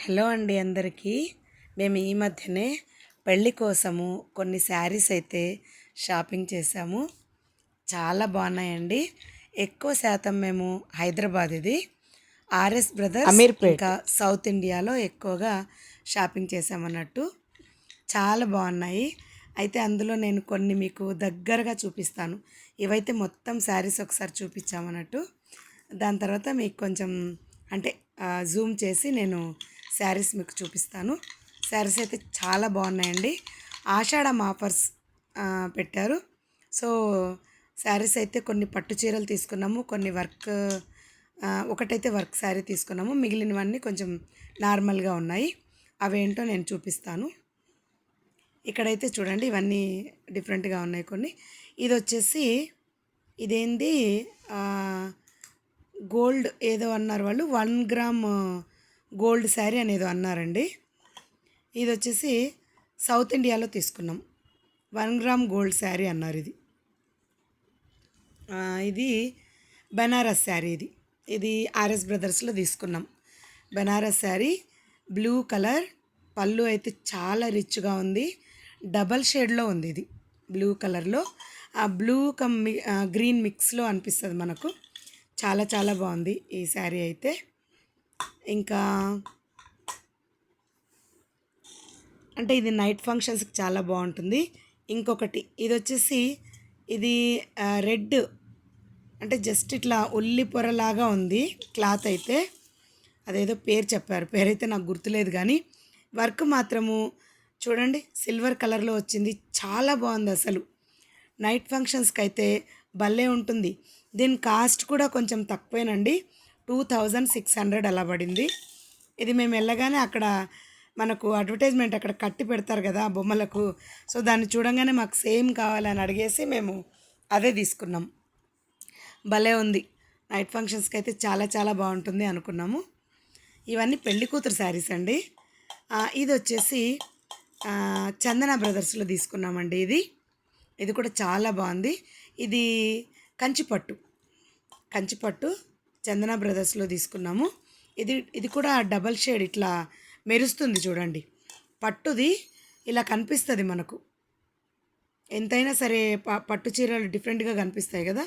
Hello అండి అందరికీ. మేము ఈ మధ్యనే పెళ్ళి కోసము కొన్ని శారీస్ అయితే షాపింగ్ చేసాము చాలా బాగున్నాయండి. ఎక్కువ శాతం మేము హైదరాబాద్ ఇది ఆర్ఎస్ బ్రదర్స్ అమీర్పేట్. ఇంకా సౌత్ ఇండియాలో ఎక్కువగా షాపింగ్ చేసామన్నట్టు చాలా బాగున్నాయి. అయితే అందులో నేను కొన్ని మీకు దగ్గరగా చూపిస్తాను. ఇవైతే మొత్తం శారీస్ ఒకసారి చూపించామన్నట్టు. దాని తర్వాత మీకు కొంచెం అంటే జూమ్ చేసి నేను శారీస్ మీకు చూపిస్తాను. శారీస్ అయితే చాలా బాగున్నాయండి. ఆషాఢం ఆఫర్స్ పెట్టారు. సో శారీస్ అయితే కొన్ని పట్టు చీరలు తీసుకున్నాము కొన్ని వర్క్ ఒకటైతే వర్క్ శారీ తీసుకున్నాము. మిగిలినవన్నీ కొంచెం నార్మల్గా ఉన్నాయి. అవేంటో నేను చూపిస్తాను. ఇక్కడైతే చూడండి ఇవన్నీ డిఫరెంట్గా ఉన్నాయి కొన్ని. ఇది వచ్చేసి ఇదేంది గోల్డ్ ఏదో అన్నారు వాళ్ళు వన్ గ్రామ్ గోల్డ్ శారీ అనేది అన్నారండి. ఇది వచ్చేసి సౌత్ ఇండియాలో తీసుకున్నాం. వన్ గ్రామ్ గోల్డ్ శారీ అన్నారు ఇది. ఇది బెనారస్ శారీ ఇది. ఇది ఆర్ఎస్ బ్రదర్స్లో తీసుకున్నాం. బెనారస్ శారీ బ్లూ కలర్ పళ్ళు అయితే చాలా రిచ్గా ఉంది. డబల్ షేడ్లో ఉంది ఇది బ్లూ కలర్లో. ఆ బ్లూ కమ్ మి- గ్రీన్ మిక్స్లో అనిపిస్తుంది మనకు. చాలా చాలా బాగుంది ఈ శారీ అయితే. ఇంకా అంటే ఇది నైట్ ఫంక్షన్స్కి చాలా బాగుంటుంది. ఇంకొకటి ఇది వచ్చేసి ఇది రెడ్ అంటే జస్ట్ ఇట్లా ఉల్లి పొరలాగా ఉంది క్లాత్ అయితే. అదేదో పేరు చెప్పారు పేరైతే నాకు గుర్తులేదు కానీ. వర్క్ మాత్రము చూడండి సిల్వర్ కలర్లో వచ్చింది చాలా బాగుంది అసలు. నైట్ ఫంక్షన్స్కి అయితే భలే ఉంటుంది. దీని కాస్ట్ కూడా కొంచెం తక్కువేనండి. టూ థౌజండ్ సిక్స్ హండ్రెడ్ అలా పడింది. ఇది మేము వెళ్ళగానే అక్కడ మనకు అడ్వర్టైజ్మెంట్ అక్కడ కట్టి పెడతారు కదా ఆ బొమ్మలకు. సో దాన్ని చూడంగానే మాకు సేమ్ కావాలని అడిగేసి మేము అదే తీసుకున్నాం. భలే ఉంది. నైట్ ఫంక్షన్స్కి అయితే చాలా చాలా బాగుంటుంది అనుకున్నాము. ఇవన్నీ పెళ్ళి కూతురు శారీస్ అండి. ఇది వచ్చేసి చందన బ్రదర్స్లో తీసుకున్నామండి ఇది. ఇది కూడా చాలా బాగుంది. ఇది కంచిపట్టు. కంచిపట్టు చందన బ్రదర్స్లో తీసుకున్నాము. ఇది ఇది కూడా డబల్ షేడ్ ఇట్లా మెరుస్తుంది చూడండి. పట్టుది ఇలా కనిపిస్తుంది మనకు. ఎంతైనా సరే ప పట్టు చీరలు డిఫరెంట్గా కనిపిస్తాయి కదా.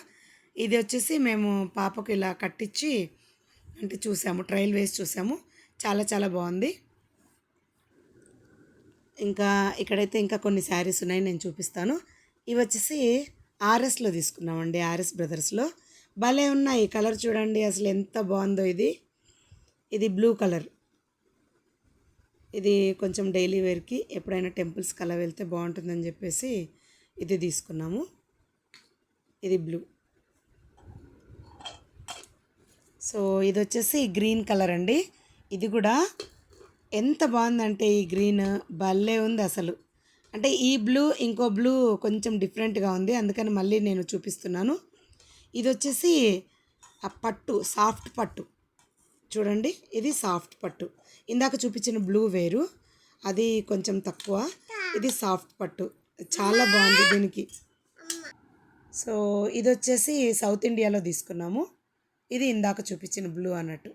ఇది వచ్చేసి మేము పాపకు ఇలా కట్టించి అంటే చూసాము ట్రయల్ వేసి చూసాము. చాలా చాలా బాగుంది. ఇంకా ఇక్కడైతే ఇంకా కొన్ని శారీస్ ఉన్నాయి నేను చూపిస్తాను. ఇవి వచ్చేసి ఆర్ఎస్లో తీసుకున్నామండి ఆర్ఎస్ బ్రదర్స్లో. భలే ఉన్నాయి. కలర్ చూడండి అసలు ఎంత బాగుందో ఇది. ఇది బ్లూ కలర్. ఇది కొంచెం డైలీ వేర్కి ఎప్పుడైనా టెంపుల్స్కి అలా వెళ్తే బాగుంటుందని చెప్పేసి ఇది తీసుకున్నాము. ఇది బ్లూ. సో ఇది వచ్చేసి గ్రీన్ కలర్ అండి. ఇది కూడా ఎంత బాగుందంటే ఈ గ్రీన్. భలే ఉంది అసలు. అంటే ఈ బ్లూ ఇంకో బ్లూ కొంచెం డిఫరెంట్గా ఉంది. అందుకని మళ్ళీ నేను చూపిస్తున్నాను. ఇది వచ్చేసి ఆ పట్టు సాఫ్ట్ పట్టు. చూడండి ఇది సాఫ్ట్ పట్టు. ఇందాక చూపించిన బ్లూ వేరు అది కొంచెం తక్కువ. ఇది సాఫ్ట్ పట్టు. చాలా బాగుంది దీనికి. సో ఇది వచ్చేసి సౌత్ ఇండియాలో తీసుకున్నాము. ఇది ఇందాక చూపించిన బ్లూ అన్నట్టు.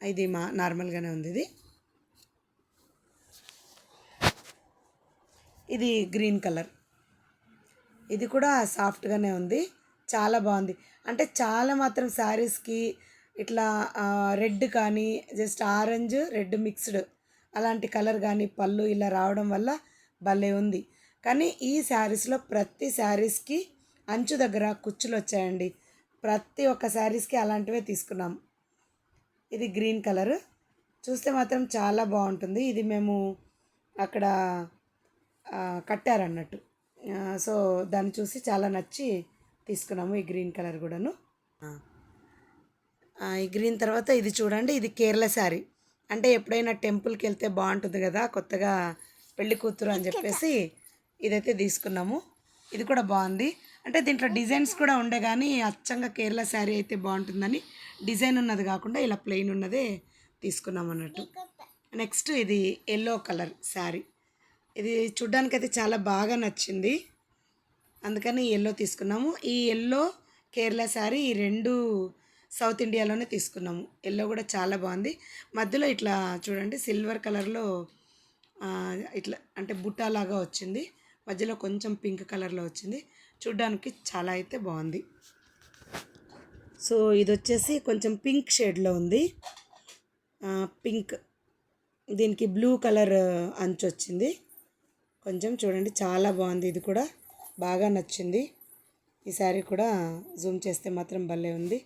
ఇది మా నార్మల్గానే ఉంది ఇది. ఇది గ్రీన్ కలర్. ఇది కూడా సాఫ్ట్గానే ఉంది. చాలా బాగుంది. అంటే చాలా మాత్రం శారీస్కి ఇట్లా రెడ్ కానీ జస్ట్ ఆరెంజ్ రెడ్ మిక్స్డ్ అలాంటి కలర్ కానీ పళ్ళు ఇలా రావడం వల్ల భలే ఉంది. కానీ ఈ శారీస్లో ప్రతి శారీస్కి అంచు దగ్గర కుచ్చులు వచ్చాయండి. ప్రతి ఒక్క శారీస్కి అలాంటివే తీసుకున్నాం. ఇది గ్రీన్ కలర్. చూస్తే మాత్రం చాలా బాగుంటుంది. ఇది మేము అక్కడ కట్టారన్నట్టు. సో దాన్ని చూసి చాలా నచ్చి తీసుకున్నాము ఈ గ్రీన్ కలర్ కూడాను. ఈ గ్రీన్ తర్వాత ఇది చూడండి ఇది కేరళ శారీ. అంటే ఎప్పుడైనా టెంపుల్కి వెళ్తే బాగుంటుంది కదా కొత్తగా పెళ్ళి కూతురు అని చెప్పేసి ఇదైతే తీసుకున్నాము. ఇది కూడా బాగుంది. అంటే దీంట్లో డిజైన్స్ కూడా ఉండే కానీ అచ్చంగా కేరళ శారీ అయితే బాగుంటుందని డిజైన్ ఉన్నది కాకుండా ఇలా ప్లెయిన్ ఉన్నదే తీసుకున్నాం అన్నట్టు. నెక్స్ట్ ఇది ఎల్లో కలర్ శారీ. ఇది చూడ్డానికైతే చాలా బాగా నచ్చింది. అందుకని ఎల్లో తీసుకున్నాము. ఈ ఎల్లో కేరళ శారీ ఈ రెండు సౌత్ ఇండియాలోనే తీసుకున్నాము. ఎల్లో కూడా చాలా బాగుంది. మధ్యలో ఇట్లా చూడండి సిల్వర్ కలర్లో ఇట్లా అంటే బుట్టాలాగా వచ్చింది. మధ్యలో కొంచెం పింక్ కలర్లో వచ్చింది. చూడ్డానికి చాలా అయితే బాగుంది. సో ఇది వచ్చేసి కొంచెం పింక్ షేడ్లో ఉంది. పింక్ దీనికి బ్లూ కలర్ అంచు వచ్చింది. కొంచెం చూడండి చాలా బాగుంది ఇది కూడా. బాగా నచ్చింది. ఈ శారీ కూడా జూమ్ చేస్తే మాత్రం భలే ఉంది.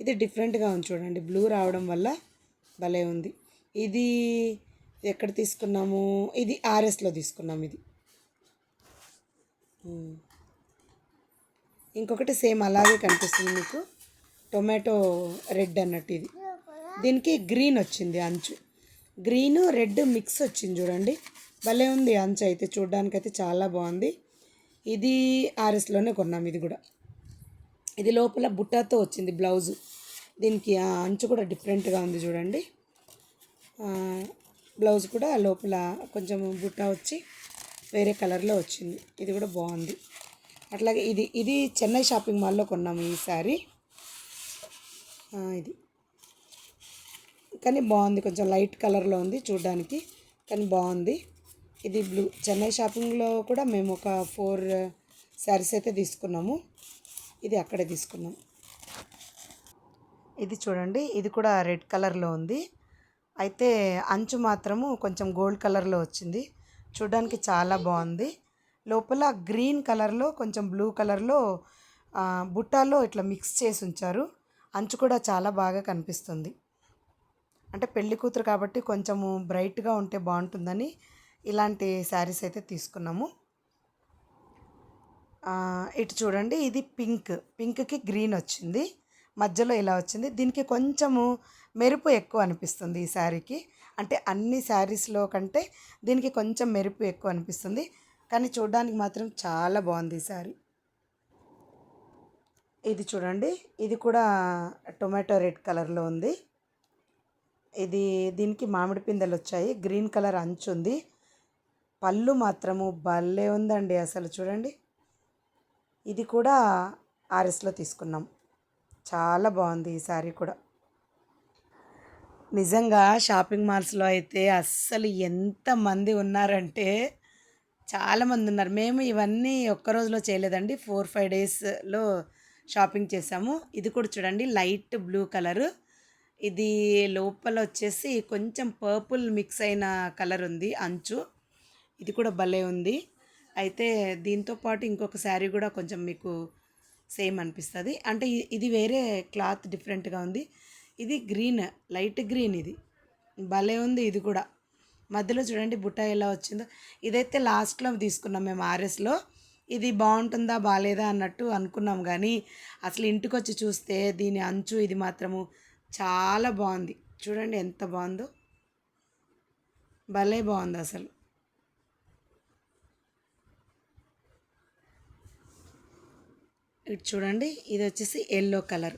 ఇది డిఫరెంట్గా ఉంది చూడండి. బ్లూ రావడం వల్ల భలే ఉంది. ఇది ఎక్కడ తీసుకున్నాము? ఇది ఆర్ఎస్లో తీసుకున్నాము ఇది. ఇంకొకటి సేమ్ అలాగే కనిపిస్తుంది మీకు. టొమాటో రెడ్ అన్నట్టు ఇది. దీనికి గ్రీన్ వచ్చింది అంచు. గ్రీన్ రెడ్ మిక్స్ వచ్చింది చూడండి. భలే ఉంది అంచు అయితే. చూడడానికైతే చాలా బాగుంది. ఇది ఆర్ఎస్లోనే కొన్నాం ఇది కూడా. ఇది లోపల బుట్టాతో వచ్చింది బ్లౌజు. దీనికి ఆ అంచు కూడా డిఫరెంట్గా ఉంది చూడండి. బ్లౌజ్ కూడా లోపల కొంచెం బుట్ట వచ్చి వేరే కలర్లో వచ్చింది. ఇది కూడా బాగుంది. అట్లాగే ఇది ఇది చెన్నై షాపింగ్ మాల్లో కొన్నాము ఈ సారీ. ఇది. కానీ బాగుంది. కొంచెం లైట్ కలర్లో ఉంది చూడడానికి కానీ బాగుంది. ఇది బ్లూ. చెన్నై షాపింగ్లో కూడా మేము ఒక ఫోర్ శారీస్ అయితే తీసుకున్నాము. ఇది అక్కడే తీసుకున్నాం. ఇది చూడండి ఇది కూడా రెడ్ కలర్లో ఉంది. అయితే అంచు మాత్రము కొంచెం గోల్డ్ కలర్లో వచ్చింది. చూడడానికి చాలా బాగుంది. లోపల గ్రీన్ కలర్లో కొంచెం బ్లూ కలర్లో బుట్టాలో ఇట్లా మిక్స్ చేసి ఉంచారు. అంచు కూడా చాలా బాగా కనిపిస్తుంది. అంటే పెళ్ళి కూతురు కాబట్టి కొంచెము బ్రైట్గా ఉంటే బాగుంటుందని ఇలాంటి శారీస్ అయితే తీసుకున్నాము. ఇటు చూడండి ఇది పింక్. పింక్కి గ్రీన్ వచ్చింది. మధ్యలో ఇలా వచ్చింది. దీనికి కొంచెము మెరుపు ఎక్కువ అనిపిస్తుంది ఈ శారీకి. అంటే అన్ని శారీస్లో కంటే దీనికి కొంచెం మెరుపు ఎక్కువ అనిపిస్తుంది. కానీ చూడడానికి మాత్రం చాలా బాగుంది ఈ శారీ. ఇది చూడండి ఇది కూడా టొమాటో రెడ్ కలర్లో ఉంది. ఇది దీనికి మామిడి పిందెలు వచ్చాయి. గ్రీన్ కలర్ అంచు ఉంది పళ్ళు మాత్రము భలే ఉందండి అసలు చూడండి. ఇది కూడా ఆర్ఎస్లో తీసుకున్నాం. చాలా బాగుంది ఈ శారీ కూడా. నిజంగా షాపింగ్ మాల్స్లో అయితే అస్సలు ఎంతమంది ఉన్నారంటే చాలామంది ఉన్నారు. మేము ఇవన్నీ ఒక్క రోజులో చేయలేదండి. ఫోర్ ఫైవ్ డేస్లో షాపింగ్ చేసాము. ఇది కూడా చూడండి లైట్ బ్లూ కలరు. ఇది లోపల వచ్చేసి కొంచెం పర్పుల్ మిక్స్ అయిన కలర్ ఉంది అంచు. ఇది కూడా భలే ఉంది. అయితే దీంతో పాటు ఇంకొక శారీ కూడా కొంచెం మీకు సేమ్ అనిపిస్తుంది. అంటే ఇది వేరే క్లాత్ డిఫరెంట్గా ఉంది. ఇది గ్రీన్ లైట్ గ్రీన్ ఇది. భలే ఉంది ఇది కూడా. మధ్యలో చూడండి బుట్ట ఎలా వచ్చిందో. ఇదైతే లాస్ట్లో తీసుకున్నాం మేము ఆర్ఎస్లో ఇది బాగుంటుందా బాగాలేదా అన్నట్టు అనుకున్నాం కానీ అసలు ఇంటికి వచ్చి చూస్తే దీని అంచు ఇది మాత్రము చాలా బాగుంది. చూడండి ఎంత బాగుందో. భలే బాగుంది అసలు. ఇటు చూడండి ఇది వచ్చేసి yellow colour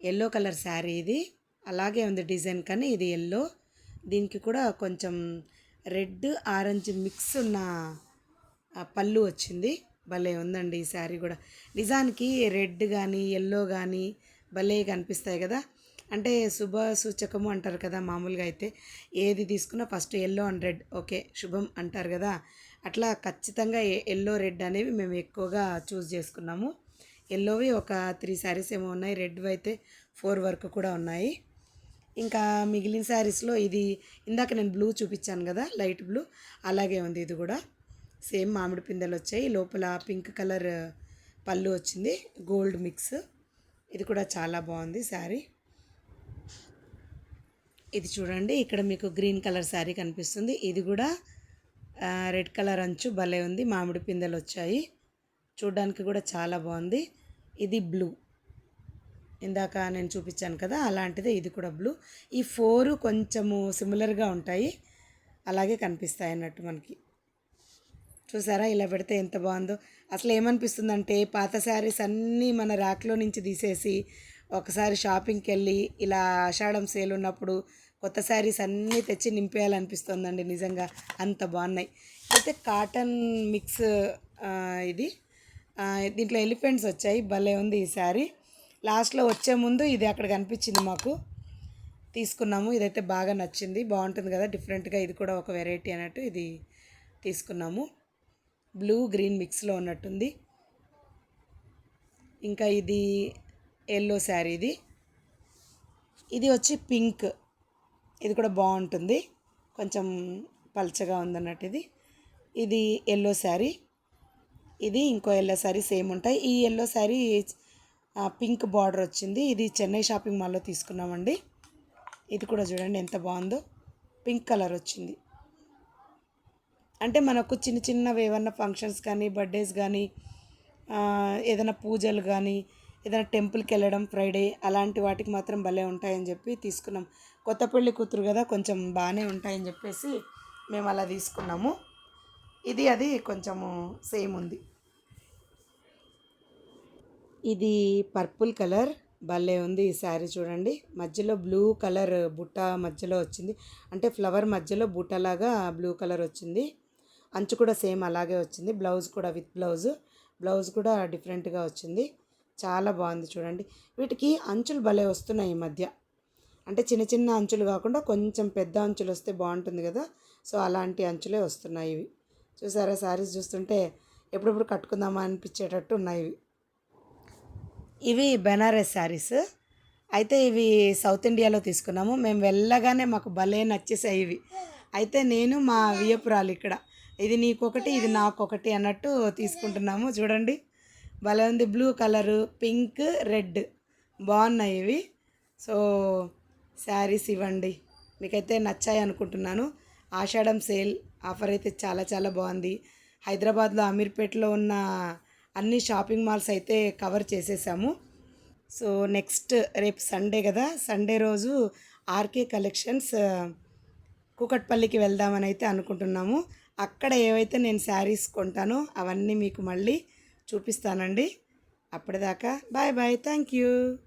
yellow colour sari ఇది. అలాగే ఉంది డిజైన్ కానీ ఇది ఎల్లో దీనికి కూడా కొంచెం రెడ్ ఆరెంజ్ మిక్స్ ఉన్న పళ్ళు వచ్చింది. భలే ఉందండి ఈ శారీ కూడా. నిజానికి రెడ్ కానీ ఎల్లో కానీ భలే కనిపిస్తాయి కదా. అంటే శుభ సూచకము అంటారు కదా మామూలుగా అయితే. ఏది తీసుకున్నా first yellow and red okay శుభం అంటారు కదా. అట్లా ఖచ్చితంగా ఎల్లో రెడ్ అనేవి మేము ఎక్కువగా చూస్ చేసుకున్నాము. ఎల్లోవి ఒక త్రీ శారీస్ ఏమో ఉన్నాయి. రెడ్ అయితే ఫోర్ వరకు కూడా ఉన్నాయి. ఇంకా మిగిలిన శారీస్లో ఇది ఇందాక నేను బ్లూ చూపించాను కదా లైట్ బ్లూ అలాగే ఉంది ఇది కూడా. సేమ్ మామిడి పిందెలు వచ్చాయి. లోపల పింక్ కలర్ పళ్ళు వచ్చింది. గోల్డ్ మిక్స్ ఇది కూడా చాలా బాగుంది శారీ. ఇది చూడండి ఇక్కడ మీకు గ్రీన్ కలర్ శారీ కనిపిస్తుంది. ఇది కూడా రెడ్ కలర్ అంచు భలే ఉంది. మామిడి పిందెలు వచ్చాయి. చూడడానికి కూడా చాలా బాగుంది. ఇది బ్లూ. ఇందాక నేను చూపించాను కదా అలాంటిదే ఇది కూడా బ్లూ. ఈ ఫోరు కొంచెము సిమిలర్గా ఉంటాయి. అలాగే కనిపిస్తాయి అన్నట్టు మనకి. చూసారా ఇలా పెడితే ఎంత బాగుందో. అసలు ఏమనిపిస్తుందంటే పాత శారీస్ అన్నీ మన ర్యాక్లో నుంచి తీసేసి ఒకసారి షాపింగ్కి వెళ్ళి ఇలా ఆషాఢం సేల్ ఉన్నప్పుడు కొత్త శారీస్ అన్నీ తెచ్చి నింపేయాలనిపిస్తుందండి నిజంగా. అంత బాగున్నాయి. అయితే కాటన్ మిక్స్ ఇది దీంట్లో ఎలిఫెంట్స్ వచ్చాయి. భలే ఉంది ఈ శారీ. లాస్ట్లో వచ్చే ముందు ఇది అక్కడ కనిపించింది మాకు. తీసుకున్నాము. ఇదైతే బాగా నచ్చింది. బాగుంటుంది కదా? డిఫరెంట్గా ఇది కూడా ఒక వెరైటీ అన్నట్టు ఇది తీసుకున్నాము. బ్లూ గ్రీన్ మిక్స్లో ఉన్నట్టుంది. ఇంకా ఇది ఎల్లో శారీ ఇది. ఇది వచ్చి పింక్. ఇది కూడా బాగుంటుంది. కొంచెం పల్చగా ఉందన్నట్టు ఇది. ఇది ఎల్లో శారీ. ఇది ఇంకో ఎల్లో శారీ సేమ్ ఉంటాయి. ఈ ఎల్లో శారీ పింక్ బార్డర్ వచ్చింది. ఇది చెన్నై షాపింగ్ మాల్లో తీసుకున్నామండి. ఇది కూడా చూడండి ఎంత బాగుందో. పింక్ కలర్ వచ్చింది. అంటే మనకు చిన్న చిన్నవి ఏమన్నా ఫంక్షన్స్ కానీ బర్త్డేస్ కానీ ఏదైనా పూజలు కానీ ఏదైనా టెంపుల్కి వెళ్ళడం ఫ్రైడే అలాంటి వాటికి మాత్రం భలే ఉంటాయని చెప్పి తీసుకున్నాం. కొత్త పెళ్ళి కూతురు కదా కొంచెం బాగానే ఉంటాయని చెప్పేసి మేము అలా తీసుకున్నాము. ఇది అది కొంచెము సేమ్ ఉంది. ఇది పర్పుల్ కలర్ భలే ఉంది ఈ శారీ చూడండి. మధ్యలో బ్లూ కలర్ బుట్ట మధ్యలో వచ్చింది. అంటే ఫ్లవర్ మధ్యలో బుట్టలాగా బ్లూ కలర్ వచ్చింది. అంచు కూడా సేమ్ అలాగే వచ్చింది. బ్లౌజ్ కూడా విత్ బ్లౌజ్. బ్లౌజ్ కూడా డిఫరెంట్గా వచ్చింది. చాలా బాగుంది చూడండి. వీటికి అంచులు భలే వస్తున్నాయి ఈ మధ్య. అంటే చిన్న చిన్న అంచులు కాకుండా కొంచెం పెద్ద అంచులు వస్తే బాగుంటుంది కదా. సో అలాంటి అంచులే వస్తున్నాయి ఇవి. చూసారా శారీస్ చూస్తుంటే ఎప్పుడెప్పుడు కట్టుకుందామా అనిపించేటట్టు ఉన్నాయి. ఇవి ఇవి బెనారస్ శారీస్. అయితే ఇవి సౌత్ ఇండియాలో తీసుకున్నాము. మేము వెళ్ళగానే మాకు భలే నచ్చేసాయి ఇవి. అయితే నేను మా వియపురాలు ఇక్కడ. ఇది నీకొకటి ఇది నాకొకటి అన్నట్టు తీసుకుంటున్నాము. చూడండి. భలే ఉంది. Blue colour pink red. బాగున్నాయి ఇవి. సో శారీస్ ఇవ్వండి. మీకైతే నచ్చాయి అనుకుంటున్నాను. ఆషాఢం సేల్ ఆఫర్ అయితే చాలా చాలా బాగుంది. హైదరాబాద్లో అమీర్పేటలో ఉన్న అన్ని షాపింగ్ మాల్స్ అయితే కవర్ చేసేసాము. సో నెక్స్ట్ రేపు సండే కదా? సండే రోజు ఆర్కే కలెక్షన్స్ కూకట్పల్లికి వెళ్దామని అయితే అనుకుంటున్నాము. అక్కడ ఏవైతే నేను శారీస్ కొంటానో అవన్నీ మీకు మళ్ళీ చూపిస్తానండి. అప్పటిదాకా బాయ్ బాయ్. Thank you.